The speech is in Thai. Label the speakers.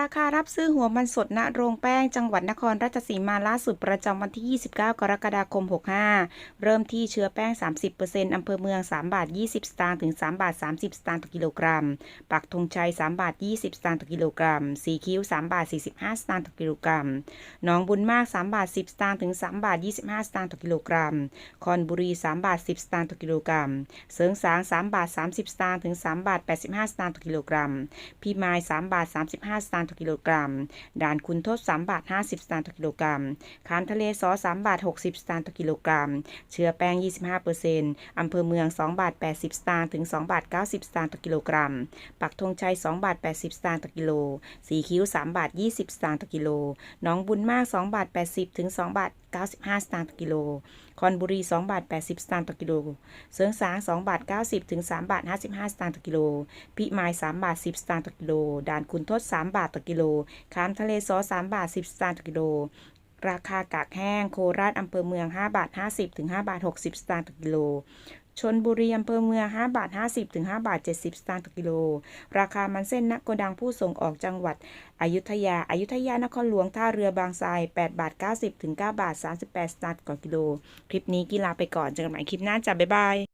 Speaker 1: ราคารับซื้อหัวมันสดณโรงแป้งจังหวัดนครราชสีมาล่าสุดประจำวันที่ 29 กรกฎาคม 65 เริ่มที่เชื้อแป้ง 30%อำเภอเมือง 3 บาท 20 สตางค์ถึง 3 บาท 30 สตางค์ต่อกิโลกรัม ปักธงชัย 3 บาท 20 สตางค์ต่อกิโลกรัม สีคิ้ว 3 บาท 45 สตางค์ต่อกิโลกรัมหนองบุญมาก 3 บาท 10 สตางค์ถึง 3 บาท 25 สตางค์ต่อกิโลกรัม คอนบุรี 3 บาท 10 สตางค์ต่อกิโลกรัม เสริงสาง 3 บาท 30 สตางค์ถึง 3 บาท 85 สตางค์ต่อกิโลกรัม พี่ไม้3บาท 35 สตางค์ต่อกิโลกรัม ด่านคุณทศ3บาท50 สตางค์ต่อกิโลกรัมคานทะเลซอ3บาท 60 สตางค์ต่อกิโลกรัม เชื้อแป้ง 25%อำเภอเมือง 2 บาท 80 สตางค์ถึง 2 บาท 90 สตางค์ต่อกิโลกรัม ปักธงชัย 2 บาท 80 สตางค์ต่อกิโล สีคิ้ว 3 บาท 20 สตางค์ต่อกิโลหนองบุญมาก 2 บาท 80 ถึง 2 บาท 95 สตางค์ต่อกิโล คอนบุรี 2 บาท 80 สตางค์ต่อกิโล เสริงสาง 2 บาท 90 ถึง 3 บาท 55 สตางค์ต่อกิโล พิมาย 3 บาท 10 สตางค์ต่อกิโล ด่านคุณทศ 3 บาทต่อกิโล ขามทะเลซอส3บาท 10 สตางค์ต่อกิโล ราคากากแห้ง โคราชอำเภอเมือง 5 บาท 50 ถึง 5 บาท 60 สตางค์ต่อกิโลชนบุรีอำเภอเมือง 5 บาท 50 ถึง 5 บาท 70 สตางค์ต่อกิโล ราคามันเส้นณโกดังผู้ส่งออกจังหวัด อยุธยาอายุทยานครหลวง ท่าเรือบางทราย 8 บาท 90 ถึง 9 บาท 38 สตางค์ต่อกิโล คลิปนี้กีฬาไปก่อนเจอกันใหม่คลิปหน้าจ้ะบ๊ายบาย